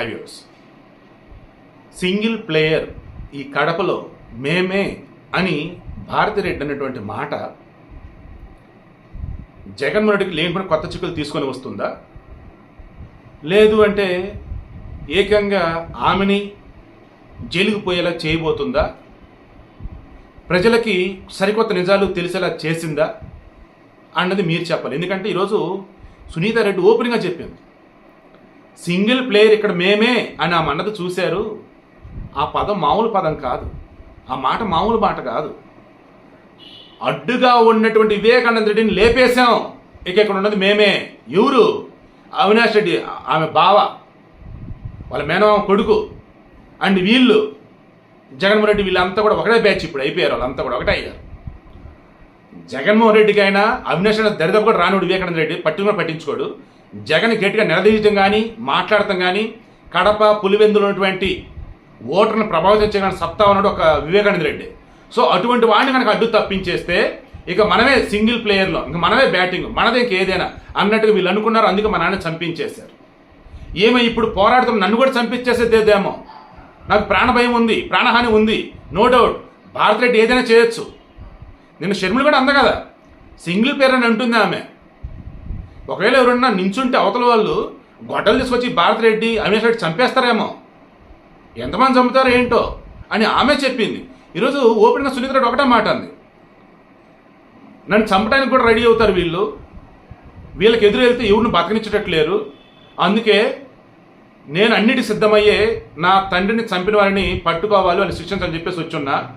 హైవ్యూస్ single player ఈ కడపలో మేమే అని భారతిరెడ్డి అనేటువంటి మాట జగన్మోహన్ రెడ్డికి లేనిపోయిన కొత్త చిక్కులు తీసుకొని వస్తుందా? లేదు అంటే ఏకంగా ఆమెని జైలుకు పోయేలా చేయబోతుందా? ప్రజలకి సరికొత్త నిజాలు తెలిసేలా చేసిందా? అన్నది మీరు చెప్పాలి. ఎందుకంటే ఈరోజు సునీత రెడ్డి ఓపెన్గా చెప్పింది. సింగిల్ ప్లేయర్ ఇక్కడ మేమే అని ఆమె అన్నది చూశారు. ఆ పదం మామూలు పదం కాదు. ఆ మాట మామూలు మాట కాదు. అడ్డుగా ఉన్నటువంటి వివేకానంద రెడ్డిని లేపేశాం. ఇక ఇక్కడ ఉన్నది మేమే. ఎవరు? అవినాష్ రెడ్డి ఆమె బావ. వాళ్ళ మేనమామ కొడుకు. అండ్ వీళ్ళు. జగన్మోహన్ రెడ్డి వీళ్ళంతా కూడా ఒకటే బ్యాచ్ ఇప్పుడు అయిపోయారు. వాళ్ళంతా కూడా ఒకటే అయ్యారు. జగన్మోహన్ రెడ్డికి అయినా అవినాష్ రెడ్డి దరిదాపు కూడా రానుడు వివేకానంద రెడ్డి. పట్టుకుని పట్టించుకోడు. జగన్ గట్టిగా నిలదీయటం కానీ మాట్లాడటం కానీ కడప పులివెందులు ఉన్నటువంటి ఓటర్ని ప్రభావితం చేయడానికి సత్తా ఉన్నాడు ఒక వివేకానంద రెడ్డి. సో అటువంటి వాడిని కనుక అడ్డు తప్పించేస్తే ఇక మనమే సింగిల్ ప్లేయర్లో ఇంక మనమే బ్యాటింగ్ మనదే ఇంక ఏదైనా అన్నట్టుగా వీళ్ళు అనుకున్నారు అందుకే మా నాన్న చంపించేశారు. ఏమో ఇప్పుడు పోరాడుతున్న నన్ను కూడా చంపించేసేదేదేమో నాకు ప్రాణ భయం ఉంది ప్రాణహాని ఉంది నో డౌట్. భారత్ రెడ్డి ఏదైనా చేయొచ్చు. నేను షర్మిల కూడా అంద కదా. సింగిల్ ప్లేయర్ అని అంటుంది ఆమె. ఒకవేళ ఎవరన్నా నించుంటే అవతల వాళ్ళు గొడ్డలు తీసుకొచ్చి భారత్ రెడ్డి అవినాష్ రెడ్డి చంపేస్తారేమో. ఎంతమంది చంపుతారో ఏంటో అని ఆమె చెప్పింది. ఈరోజు ఓపెన్గా సునీత రెడ్డి ఒకటే మాట అంది. నన్ను చంపడానికి కూడా రెడీ అవుతారు వీళ్ళు. వీళ్ళకి ఎదురు వెళ్తే ఎవరిని బతకనిచ్చేటట్టు లేరు. అందుకే నేను అన్నిటి సిద్ధమయ్యే నా తండ్రిని చంపిన వారిని పట్టుకోవాలి వాళ్ళు శిక్షించాలని చెప్పేసి వచ్చున్నా.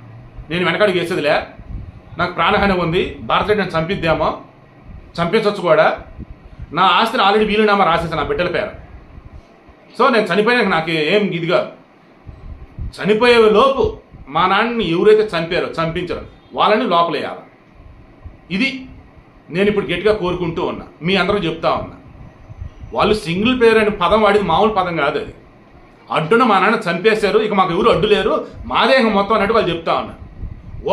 నేను వెనకాడికి వేసేదిలే. నాకు ప్రాణహాని ఉంది. భారతరెడ్డి నన్ను చంపిద్దామో. చంపించవచ్చు కూడా. నా ఆస్తిని ఆల్రెడీ వీలునామా రాసేసాను నా బిడ్డల పేరు. సో నేను చనిపోయినాక నాకు ఏం ఇది కాదు. చనిపోయే లోపు మా నాన్నని ఎవరైతే చంపారో చంపించారో వాళ్ళని లోపలేయాలి. ఇది నేను ఇప్పుడు గట్టిగా కోరుకుంటూ ఉన్నా మీ అందరూ చెప్తా ఉన్నా. వాళ్ళు సింగిల్ పేరు అనే పదం వాడిది మామూలు పదం కాదు అది. అడ్డున మా నాన్న చంపేశారు ఇక మాకు ఎవరు అడ్డు లేరు మా దేహం మొత్తం అన్నట్టు వాళ్ళు చెప్తా ఉన్నారు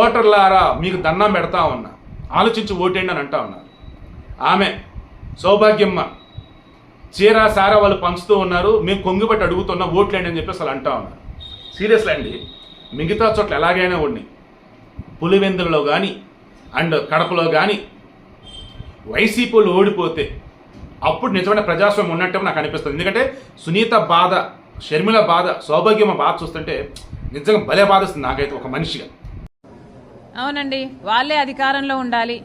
ఓటర్లారా మీకు దండం పెడతా ఉన్నా. ఆలోచించి ఓటేయండి అని అంటా ఉన్నారు ఆమె సౌభాగ్యమ్మ. చీర సారా వాళ్ళు పంచుతూ ఉన్నారు. మేము కొంగిబట్టి అడుగుతున్న ఓట్లేండి అని చెప్పేసి వాళ్ళు అంటా ఉన్నారు. సీరియస్లీ అండి మిగతా చోట్ల ఎలాగైనా ఉండి పులివెందులలో కానీ అండ్ కడపలో కానీ వైసీపీలు ఓడిపోతే అప్పుడు నిజమైన ప్రజాస్వామ్యం ఉన్నట్టు నాకు అనిపిస్తుంది. ఎందుకంటే సునీత బాధ షర్మిల బాధ సౌభాగ్యమ్మ బాధ చూస్తుంటే నిజంగా భలే బాధిస్తుంది నాకైతే ఒక మనిషిగా. అవునండి వాళ్ళే అధికారంలో ఉండాలి.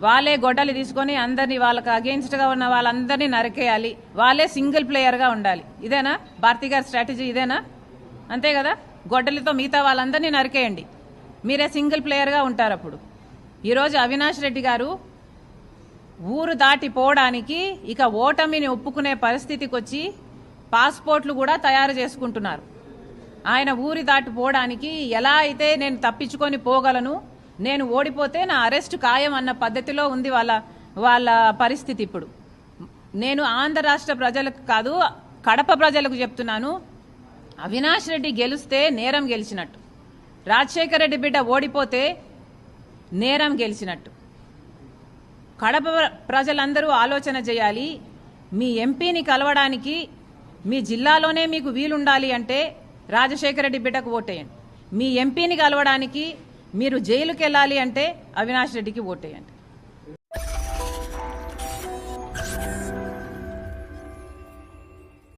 వాళ్ళే గొడ్డలు తీసుకొని అందరినీ వాళ్ళకి అగేన్స్ట్ ఉన్న వాళ్ళందరినీ నరికేయాలి. వాళ్ళే సింగిల్ ప్లేయర్గా ఉండాలి. ఇదేనా? భారతి గారి స్ట్రాటజీ ఇదేనా? అంతే కదా? గొడ్డలితో మిగతా వాళ్ళందరినీ నరికేయండి. మీరే సింగిల్ ప్లేయర్గా ఉంటారు అప్పుడు. ఈరోజు అవినాష్ రెడ్డి గారు ఊరు దాటిపోవడానికి ఇక ఓటమిని ఒప్పుకునే పరిస్థితికి వచ్చి పాస్పోర్ట్లు కూడా తయారు చేసుకుంటున్నారు. ఆయన ఊరి దాటిపోవడానికి ఎలా అయితే నేను తప్పించుకొని పోగలను నేను ఓడిపోతే నా అరెస్ట్ ఖాయం అన్న పద్ధతిలో ఉంది వాళ్ళ వాళ్ళ పరిస్థితి ఇప్పుడు. నేను ఆంధ్ర రాష్ట్ర ప్రజలకు కాదు కడప ప్రజలకు చెప్తున్నాను అవినాష్ రెడ్డి గెలిస్తే నేరం గెలిచినట్టు. రాజశేఖర రెడ్డి బిడ్డ ఓడిపోతే నేరం గెలిచినట్టు. కడప ప్రజలందరూ ఆలోచన చేయాలి మీ ఎంపీని కలవడానికి మీ జిల్లాలోనే మీకు వీలుండాలి అంటే రాజశేఖర రెడ్డి బిడ్డకు ఓటేయండి. మీ ఎంపీని కలవడానికి మీరు జైలుకి వెళ్ళాలి అంటే అవినాష్ రెడ్డికి ఓటేయండి.